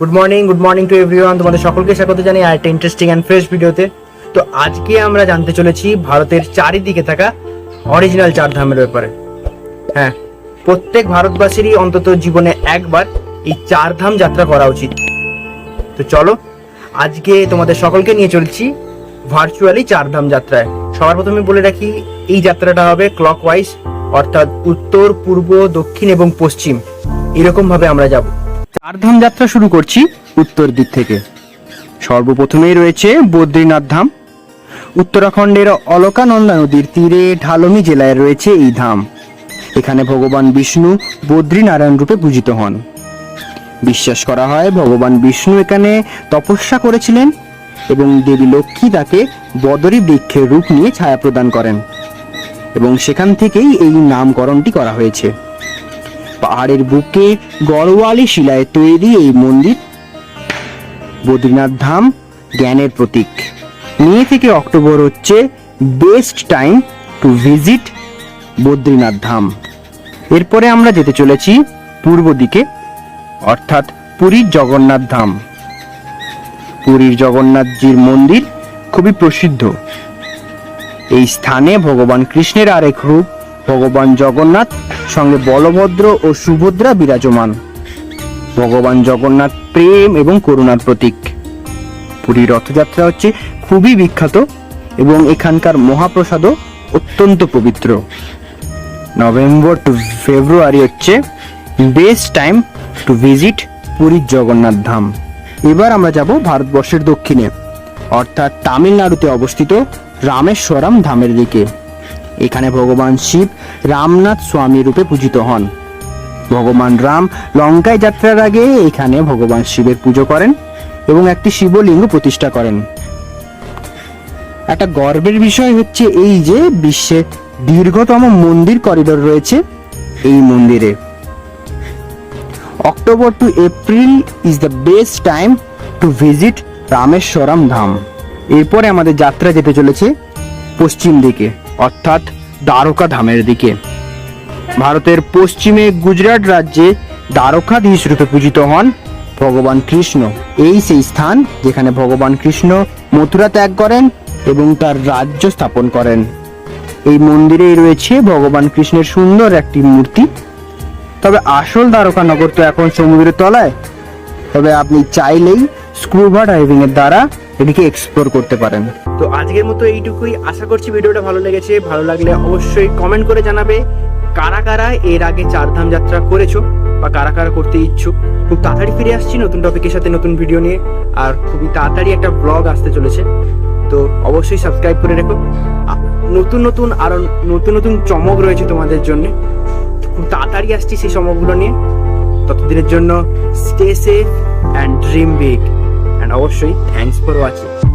Good morning good morning to everyone তোমাদের সকলকে স্বাগত জানাই আর একটা ইন্টারেস্টিং অ্যান্ড ফ্রেশ ভিডিওতে তো আজকে আমরা জানতে চলেছি ভারতের চারিদিকে থাকা অরিজিনাল চার ধামের ব্যাপারে। হ্যাঁ প্রত্যেক ভারতবাসীরই অন্তত জীবনে একবার এই চার ধাম যাত্রা করা উচিত। তো চলো, আজকে তোমাদের সকলকে নিয়ে চলছি ভার্চুয়ালি চার ধাম যাত্রায়। সবার প্রথমে বলে রাখি, এই যাত্রাটা হবে ক্লক ওয়াইজ অর্থাৎ উত্তর, পূর্ব, দক্ষিণ এবং পশ্চিম। এরকমভাবে আমরা যাব। চারধাম যাত্রা শুরু করছি উত্তর দিক থেকে। সর্বপ্রথমেই রয়েছে বদ্রীনাথ ধাম। উত্তরাখণ্ডের অলকানন্দা নদীর তীরে ঢালমি জেলায় রয়েছে এই ধাম। এখানে ভগবান বিষ্ণু বদ্রীনারায়ণ রূপে পূজিত হন। বিশ্বাস করা হয় ভগবান বিষ্ণু এখানে তপস্যা করেছিলেন এবং দেবী লক্ষ্মী তাকে বদরী বৃক্ষের রূপ নিয়ে ছায়া প্রদান করেন। এবং সেখান থেকেই এই নামকরণটি করা হয়েছে। পাহাড়ের বুকে গড়ওয়ালি শিলায় তৈরি এই মন্দির। বদ্রীনাথ ধাম জ্ঞানের প্রতীক। মে থেকে অক্টোবর হচ্ছে best time to visit Badrinath Dham. এরপরে আমরা যেতে চলেছি পূর্ব দিকে, অর্থাৎ পুরীর জগন্নাথ ধাম। পুরীর জগন্নাথজির মন্দির খুবই প্রসিদ্ধ। এই স্থানে ভগবান কৃষ্ণের আরেক রূপ ভগবান জগন্নাথ, সঙ্গে বলভদ্র ও সুভদ্রা বিরাজমান। ভগবান জগন্নাথ প্রেম এবং করুণার প্রতীক। পুরীর রথযাত্রা হচ্ছে খুবই বিখ্যাত এবং এখানকার মহাপ্রসাদও অত্যন্ত পবিত্র। নভেম্বর টু ফেব্রুয়ারি হচ্ছে বেস্ট টাইম টু ভিজিট পুরীর জগন্নাথ ধাম। এবার আমরা যাব ভারতবর্ষের দক্ষিণে, অর্থাৎ তামিলনাড়ুতে অবস্থিত রামেশ্বরম ধামের দিকে। এখানে ভগবান শিব রামনাথ স্বামী রূপে পূজিত হন। ভগবান রাম লঙ্কায় যাত্রার আগে এখানে ভগবান শিবের পুজো করেন এবং একটি শিবলিঙ্গ প্রতিষ্ঠা করেন। একটা গর্বের বিষয় হচ্ছে এই যে বিশ্বের দীর্ঘতম মন্দির করিডোর রয়েছে এই মন্দিরে। October to April is the best time to visit Rameswaram Dham. এরপরে আমাদের যাত্রা যেতে চলেছে পশ্চিম দিকে। অর্থাৎ দ্বারকা ধামের দিকে। ভারতের পশ্চিমে গুজরাট রাজ্যে দ্বারকাধীশ রূপে পূজিত হন ভগবান কৃষ্ণ। এই সেই স্থান যেখানে ভগবান কৃষ্ণ মথুরা ত্যাগ করেন এবং তার রাজ্য স্থাপন করেন। এই মন্দিরেই রয়েছে ভগবান কৃষ্ণের সুন্দর একটি মূর্তি। তবে আসল দ্বারকা নগর তো এখন সমুদ্রের তলায়। তবে আপনি চাইলেই স্কুবা ডাইভিং এর দ্বারা এটিকে এক্সপ্লোর করতে পারেন। তো আজকের মতো এইটুকুই। আশা করছি ভিডিওটা ভালো লেগেছে। ভালো লাগলে অবশ্যই কমেন্ট করে জানাবে কারা কারা এর আগে চারধাম যাত্রা করেছ বা কারা কারা করতে ইচ্ছুক। খুব তাড়াতাড়ি ফিরে আসছি নতুন টপিকের সাথে নতুন ভিডিও নিয়ে। আর খুবই তাড়াতাড়ি একটা ব্লগ আসতে চলেছে। তো অবশ্যই সাবস্ক্রাইব করে রেখো। নতুন নতুন আরও নতুন নতুন চমক রয়েছে তোমাদের জন্য। খুব তাড়াতাড়ি আসছি সেই চমকগুলো নিয়ে। ততদিনের জন্য stay safe and dream big and অবশ্যই থ্যাংকস ফর ওয়াচিং